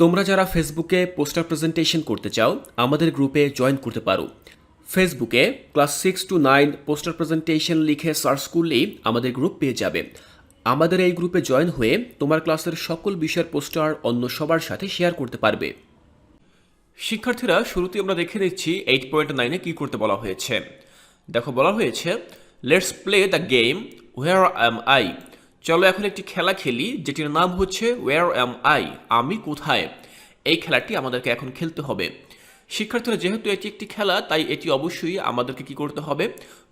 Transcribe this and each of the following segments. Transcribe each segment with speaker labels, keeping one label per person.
Speaker 1: তোমরা যারা ফেসবুকে পোস্টার প্রেজেন্টেশন করতে চাও, আমাদের গ্রুপে জয়েন করতে পারো। ফেসবুকে class six to nine poster presentation লিখে সার্চ করলেই আমাদের গ্রুপ পেয়ে যাবে। আমাদের এই গ্রুপে জয়েন হয়ে তোমার ক্লাসের সকল বিষয়ের পোস্টার অন্য সবার সাথে শেয়ার করতে পারবে। শিক্ষার্থীরা শুরুতে আমরা দেখে নিচ্ছি এইট পয়েন্ট নাইনে কী করতে বলা হয়েছে। দেখো, বলা হয়েছে let's play the game war am I চলো এখন একটি খেলা খেলি, যেটির নাম হচ্ছে ওয়ার অ্যাম আই আমি কোথায়? এই খেলাটি আমাদেরকে এখন খেলতে হবে। শিক্ষার্থীরা, যেহেতু এটি একটি খেলা, তাই এটি অবশ্যই আমাদেরকে কি করতে হবে?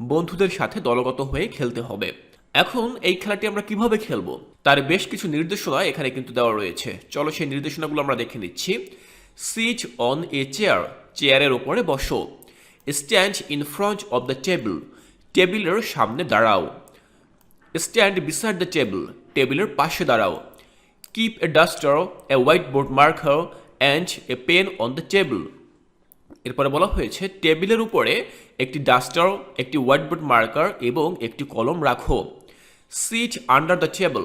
Speaker 1: বন্ধুদের সাথে দলগত হয়ে খেলতে হবে। এখন এই খেলাটি আমরা কীভাবে খেলব? তার বেশ কিছু নির্দেশনা এখানে কিন্তু দেওয়া রয়েছে। চলো সেই নির্দেশনাগুলো আমরা দেখে নিচ্ছি। সিট অন এ চেয়ার চেয়ারের ওপরে বসো। Stand in front of the table টেবিলের সামনে দাঁড়াও। স্ট্যান্ড বিসাইড দ্য টেবিল টেবিলের পাশে দাঁড়াও। Keep a duster a whiteboard marker and a pen on the table এরপরে বলা হয়েছে, টেবিলের উপরে একটি ডাস্টার একটি হোয়াইট বোর্ড মার্কার এবং একটি কলম রাখো। সিট আন্ডার দ্য টেবিল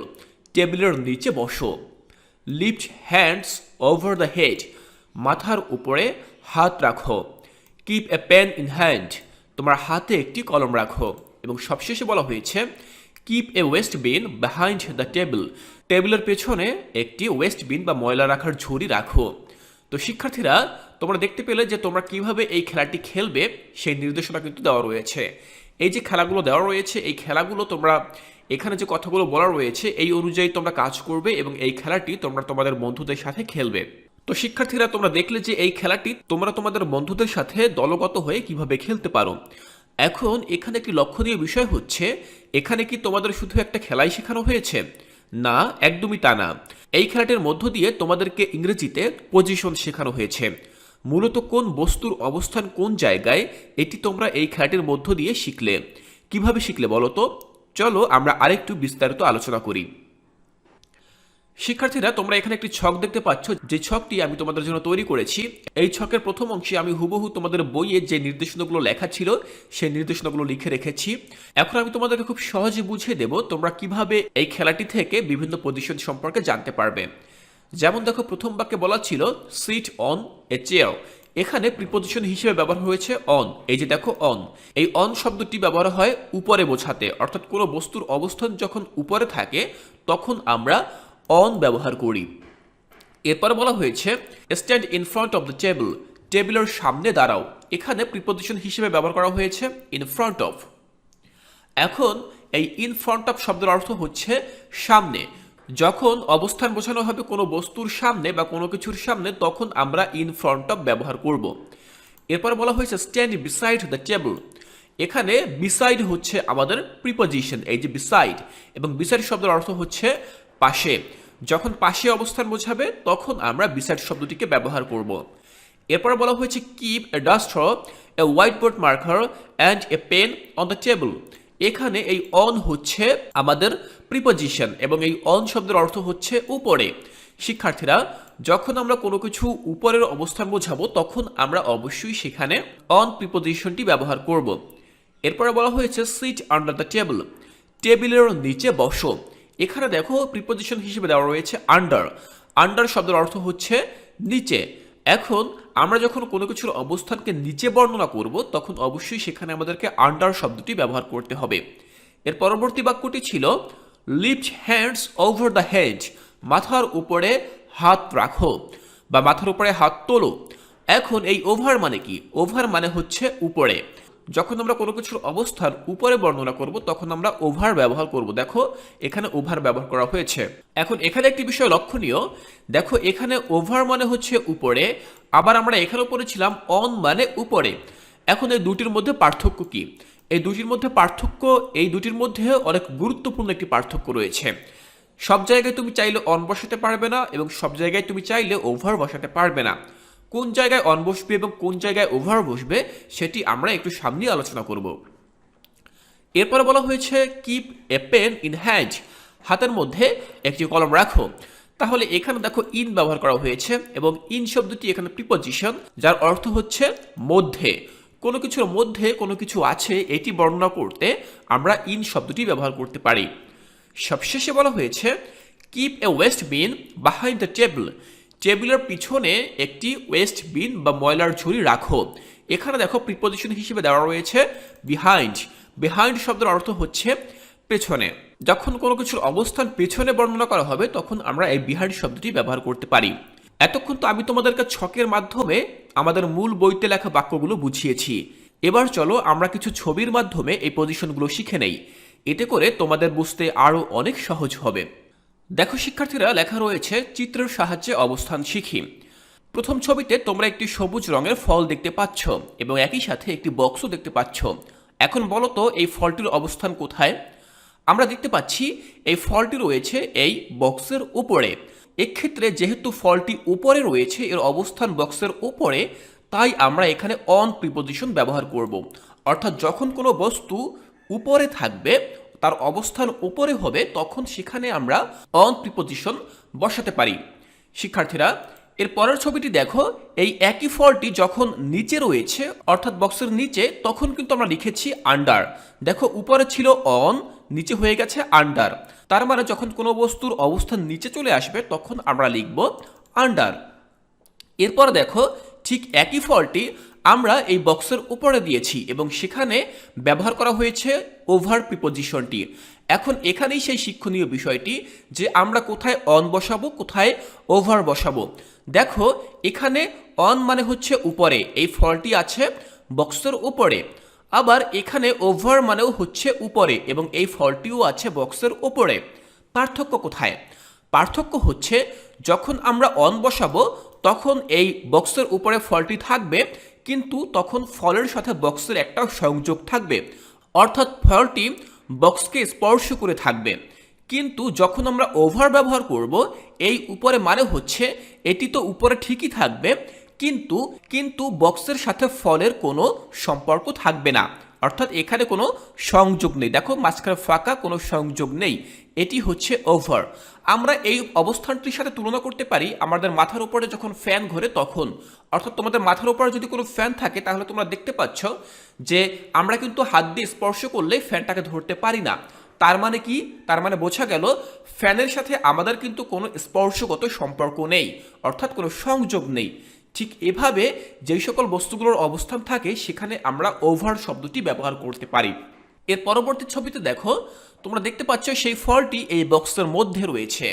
Speaker 1: টেবিলের নিচে বসো। Lift hands over the head মাথার উপরে হাত রাখো। Keep a pen in hand তোমার হাতে একটি কলম রাখো। এবং সবশেষে বলা হয়েছে keep a waste bin behind the table টেবিলের পেছনে একটি ওয়েস্ট বিন বা ময়লা রাখার ঝুড়ি রাখো। তো শিক্ষার্থীরা, তোমরা দেখতে পেলে যে তোমরা কীভাবে এই খেলাটি খেলবে, সেই নির্দেশনা কিন্তু দেওয়া রয়েছে। এই যে খেলাগুলো দেওয়া রয়েছে, এই খেলাগুলো তোমরা, এখানে যে কথাগুলো বলা রয়েছে, এই অনুযায়ী তোমরা কাজ করবে এবং এই খেলাটি তোমরা তোমাদের বন্ধুদের সাথে খেলবে। তো শিক্ষার্থীরা, তোমরা দেখলে যে এই খেলাটি তোমরা তোমাদের বন্ধুদের সাথে দলগত হয়ে কীভাবে খেলতে পারো। এখন এখানে একটি লক্ষণীয় বিষয় হচ্ছে, এখানে কি তোমাদের শুধু একটা খেলাই শেখানো হয়েছে? না, একদমই তা না। এই খেলাটির মধ্য দিয়ে তোমাদেরকে ইংরেজিতে পজিশন শেখানো হয়েছে। মূলত কোন বস্তুর অবস্থান কোন জায়গায়, এটি তোমরা এই খেলাটির মধ্য দিয়ে শিখলে। কীভাবে শিখলে বলো তো? চলো আমরা আরেকটু বিস্তারিত আলোচনা করি। শিক্ষার্থীরা, তোমরা এখানে একটি ছক দেখতে পাচ্ছ। যে ছকটি আমি তোমাদের জন্য তৈরি করেছি, এই ছকের প্রথম অংশে আমি হুবহু তোমাদের বইয়ে যে নির্দেশনাগুলো লেখা ছিল, সেই নির্দেশনাগুলো লিখে রেখেছি। এখন আমি তোমাদেরকে খুব সহজে বুঝিয়ে দেব তোমরা কীভাবে এই খেলাটি থেকে বিভিন্ন পজিশন সম্পর্কে জানতে পারবে। যেমন দেখো, প্রথম বাক্যে বলা ছিল সিট অন এ চেয়ার এখানে প্রিপোজিশন হিসেবে ব্যবহার হয়েছে অন এই যে দেখো অন এই অন শব্দটি ব্যবহার হয় উপরে বোঝাতে, অর্থাৎ কোনো বস্তুর অবস্থান যখন উপরে থাকে, তখন আমরা অন ব্যবহার করি। এরপর বলা হয়েছে stand in front of the table টেবিলের সামনে দাঁড়াও। এখানে প্রিপোজিশন হিসেবে ব্যবহার করা হয়েছে ইন ফ্রন্ট অফ এখন এই ইন ফ্রন্ট অফ শব্দের অর্থ হচ্ছে, সামনে। যখন অবস্থান বোঝানো হবে কোনো বস্তুর সামনে বা কোনো কিছুর সামনে, তখন আমরা ইন ফ্রন্ট অফ ব্যবহার করব। এরপর বলা হয়েছে স্ট্যান্ড বিসাইড দ্য টেবল এখানে বিসাইড হচ্ছে আমাদের প্রিপোজিশন এই যে বিসাইড এবং বিসাইড শব্দের অর্থ হচ্ছে পাশে। যখন পাশে অবস্থান বোঝাবে, তখন আমরা বিসাইড শব্দটিকে ব্যবহার করব। এরপরে বলা হয়েছে keep a duster a whiteboard marker and a pen on the table এখানে এই অন হচ্ছে আমাদের প্রিপোজিশন এবং এই অন শব্দের অর্থ হচ্ছে উপরে। শিক্ষার্থীরা, যখন আমরা কোনো কিছু উপরের অবস্থান বোঝাবো, তখন আমরা অবশ্যই সেখানে অন প্রিপোজিশনটি ব্যবহার করব। এরপরে বলা হয়েছে সিট আন্ডার দ্য টেবিল টেবিলের নিচে বসো। এখানে দেখো প্রিপোজিশন হিসেবে দেওয়া রয়েছে আন্ডার আন্ডার শব্দের অর্থ হচ্ছে নিচে। এখন আমরা যখন কোনো কিছুর অবস্থানকে নিচে বর্ণনা করব, তখন অবশ্যই সেখানে আমাদেরকে আন্ডার শব্দটি ব্যবহার করতে হবে। এর পরবর্তী বাক্যটি ছিল lift hands over the head মাথার উপরে হাত রাখো বা মাথার উপরে হাত তোলো। এখন এই ওভার মানে কি? ওভার মানে হচ্ছে উপরে। যখন আমরা কোনো কিছুর অবস্থান উপরে বর্ণনা করব, তখন আমরা ওভার ব্যবহার করব। দেখো, এখানে ওভার ব্যবহার করা হয়েছে। এখন এখানে একটি বিষয় লক্ষণীয়। দেখো, এখানে ওভার মানে হচ্ছে উপরে, আবার আমরা এখানেও পড়েছিলাম অন মানে উপরে। এখন এই দুটির মধ্যে পার্থক্য কি? এই দুটির মধ্যে পার্থক্য, এই দুটির মধ্যে অনেক গুরুত্বপূর্ণ একটি পার্থক্য রয়েছে। সব জায়গায় তুমি চাইলে অন বসাতে পারবে না এবং সব জায়গায় তুমি চাইলে ওভার বসাতে পারবে না। কোন জায়গায় অন বসবে এবং কোন জায়গায় ওভার বসবে, সেটি আমরা একটু সামনে আলোচনা করব। এরপরে বলা হয়েছে keep a pen in hand হাতের মধ্যে একটি কলম রাখো। তাহলে এখানে দেখো ইন ব্যবহার করা হয়েছে এবং ইন শব্দটি এখানে প্রিপজিশন যার অর্থ হচ্ছে মধ্যে। কোনো কিছুর মধ্যে কোনো কিছু আছে, এটি বর্ণনা করতে আমরা ইন শব্দটি ব্যবহার করতে পারি। সবশেষে বলা হয়েছে keep a waste bin behind the table টেবিলের পিছনে একটি ওয়েস্ট বিন বা ময়লার ঝুড়ি রাখো। এখানে দেখো প্রিপোজিশন হিসেবে দেওয়া রয়েছে বিহাইন্ড বিহাইন্ড শব্দের অর্থ হচ্ছে পেছনে। যখন কোনো কিছুর অবস্থান পেছনে বর্ণনা করা হবে, তখন আমরা এই বিহাইন্ড শব্দটি ব্যবহার করতে পারি। এতক্ষণ তো আমি তোমাদেরকে ছকের মাধ্যমে আমাদের মূল বইতে লেখা বাক্যগুলো বুঝিয়েছি। এবার চলো আমরা কিছু ছবির মাধ্যমে এই পজিশনগুলো শিখে নেই। এতে করে তোমাদের বুঝতে আরও অনেক সহজ হবে। দেখো শিক্ষার্থীরা, লেখা রয়েছে, চিত্রের সাহায্যে অবস্থান শিখি। প্রথম ছবিতে তোমরা একটি সবুজ রঙের ফল দেখতে পাচ্ছ এবং একই সাথে একটি বক্সও দেখতে পাচ্ছ। এখন বলো তো, এই ফলটির অবস্থান কোথায়? আমরা দেখতে পাচ্ছি, এই ফলটি রয়েছে এই বক্সের উপরে। এক্ষেত্রে যেহেতু ফলটি উপরে রয়েছে, এর অবস্থান বক্সের উপরে, তাই আমরা এখানে অন প্রিপোজিশন ব্যবহার করব। অর্থাৎ যখন কোনো বস্তু উপরে থাকবে তার অবস্থান উপরে হবে, তখন সেখানে আমরা অন প্রিপোজিশন বসাতে পারি। শিক্ষার্থীরা, এর পরের ছবিটি দেখো, এই একই ফলটি যখন নিচে রয়েছে, অর্থাৎ বক্সের নিচে, তখন কিন্তু আমরা লিখেছি আন্ডার দেখো, উপরে ছিল অন নিচে হয়ে গেছে আন্ডার তার মানে যখন কোনো বস্তুর অবস্থান নিচে চলে আসবে, তখন আমরা লিখব আন্ডার এরপর দেখো, ঠিক একই ফলটি আমরা এই বক্সের উপরে দিয়েছি এবং সেখানে ব্যবহার করা হয়েছে ওভার প্রিপোজিশনটি। এখন এখানেই সেই শিক্ষণীয় বিষয়টি যে আমরা কোথায় অন বসাবো, কোথায় ওভার বসাবো। দেখো, এখানে অন মানে হচ্ছে উপরে, এই ফলটি আছে বক্সের উপরে। আবার এখানে ওভার মানেও হচ্ছে উপরে এবং এই ফলটিও আছে বক্সের উপরে। পার্থক্য কোথায়? পার্থক্য হচ্ছে যখন আমরা অন বসাবো, তখন এই বক্সের উপরে ফলটি থাকবে কিন্তু তখন ফলের সাথে বক্সের একটা সংযোগ থাকবে। অর্থাৎ ফলটি বক্সকে স্পর্শ করে থাকবে। কিন্তু যখন আমরা ওভার ব্যবহার করব, এই উপরে মানে হচ্ছে এটি তো উপরে ঠিকই থাকবে, কিন্তু কিন্তু বক্সের সাথে ফলের কোনো সম্পর্ক থাকবে না। অর্থাৎ এখানে কোনো সংযোগ নেই। দেখো, মাঝখানে ফাঁকা, কোনো সংযোগ নেই। এটি হচ্ছে ওভার আমরা এই অবস্থানটির সাথে তুলনা করতে পারি আমাদের মাথার উপরে যখন ফ্যান ঘোরে তখন। অর্থাৎ তোমাদের মাথার উপরে যদি কোনো ফ্যান থাকে, তাহলে তোমরা দেখতে পাচ্ছ যে আমরা কিন্তু হাত দিয়ে স্পর্শ করলে ফ্যানটাকে ধরতে পারি না। তার মানে কি? তার মানে বোঝা গেল ফ্যানের সাথে আমাদের কিন্তু কোনো স্পর্শগত সম্পর্ক নেই। অর্থাৎ কোনো সংযোগ নেই। ঠিক এভাবে যেই সকল বস্তুগুলোর অবস্থান থাকে, সেখানে আমরা ওভার শব্দটি ব্যবহার করতে পারি। এর পরবর্তী ছবিতে দেখো, তোমরা দেখতে পাচ্ছ সেই ফলটি এই বক্সের মধ্যে রয়েছে।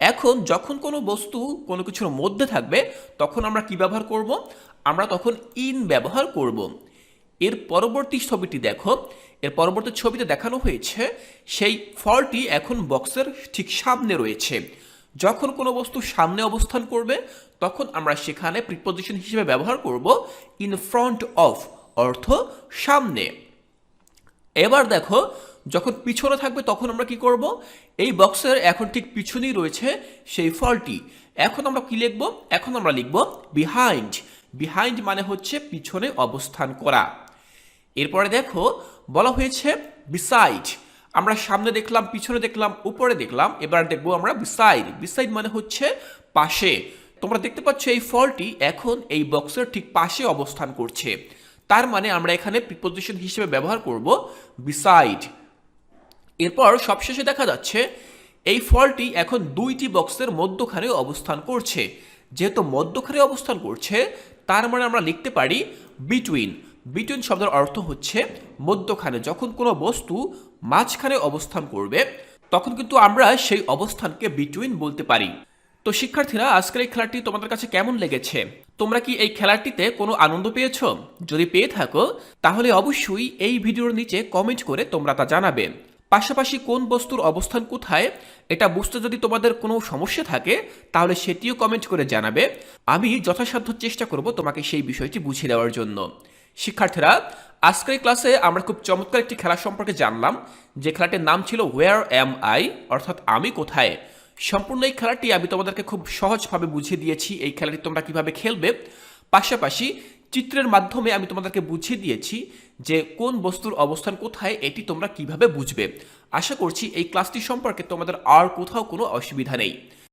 Speaker 1: এখন যখন কোনো বস্তু কোনো কিছুর মধ্যে থাকবে, তখন আমরা কি ব্যবহার করব? আমরা তখন ইন ব্যবহার করব। এর পরবর্তী ছবিটি দেখো, এর পরবর্তী ছবিতে দেখানো হয়েছে, সেই ফলটি এখন বক্সের ঠিক সামনে রয়েছে। যখন কোনো বস্তু সামনে অবস্থান করবে, তখন আমরা সেখানে প্রিপোজিশন হিসেবে ব্যবহার করব ইন ফ্রন্ট অফ অর্থ সামনে। এবার দেখো, যখন পিছনে থাকবে তখন আমরা কি করব? এই বক্সের এখন ঠিক পিছনেই রয়েছে সেই ফলটি এখন আমরা কি লিখব? এখন আমরা লিখব বিহাইন্ড বিহাইন্ড মানে হচ্ছে পিছনে অবস্থান করা। এরপরে দেখো, বলা হয়েছে বিসাইড আমরা সামনে দেখলাম, পিছনে দেখলাম, উপরে দেখলাম, এবার দেখব আমরা বিসাইড বিসাইড মানে হচ্ছে পাশে। তোমরা দেখতে পাচ্ছ এই ফলটি এখন এই বক্সের ঠিক পাশে অবস্থান করছে। তার মানে আমরা এখানে প্রিপোজিশন হিসেবে ব্যবহার করব বিসাইড এরপর সবশেষে দেখা যাচ্ছে এই ফলটি এখন দুইটি বক্সের মধ্যখানে অবস্থান করছে। যেহেতু মধ্যখানে অবস্থান করছে, তার মানে আমরা লিখতে পারি বিটুইন বিটুইন শব্দের অর্থ হচ্ছে মধ্যখানে। যখন কোনো বস্তু মাঝখানে অবস্থান করবে, তখন কিন্তু আমরা সেই অবস্থানকে বিটুইন বলতে পারি। তো শিক্ষার্থীরা, আজকের এই খেলাটি তোমাদের কাছে কেমন লেগেছে? তোমরা কি এই খেলাটিতে কোনো আনন্দ পেয়েছ? যদি পেয়ে থাকো, তাহলে অবশ্যই এই ভিডিওর নিচে কমেন্ট করে তোমরা তা জানাবে। পাশাপাশি কোন বস্তুর অবস্থান কোথায়, এটা বুঝতে যদি তোমাদের কোনো সমস্যা থাকে, তাহলে সেটিও কমেন্ট করে জানাবে। আমি যথাসাধ্য চেষ্টা করব তোমাকে সেই বিষয়টি বুঝিয়ে দেওয়ার জন্য। শিক্ষার্থীরা, আজকের ক্লাসে আমরা খুব চমৎকার একটি খেলা সম্পর্কে জানলাম। যে খেলাটির নাম ছিল ওয়ার এম আই অর্থাৎ আমি কোথায়? সম্পূর্ণ এই খেলাটি আমি তোমাদেরকে খুব সহজভাবে বুঝিয়ে দিয়েছি, এই খেলাটি তোমরা কীভাবে খেলবে। পাশাপাশি চিত্রের মাধ্যমে আমি তোমাদেরকে বুঝিয়ে দিয়েছি যে কোন বস্তুর অবস্থান কোথায়, এটি তোমরা কীভাবে বুঝবে। আশা করছি এই ক্লাসটি সম্পর্কে তোমাদের আর কোথাও কোনো অসুবিধা নেই।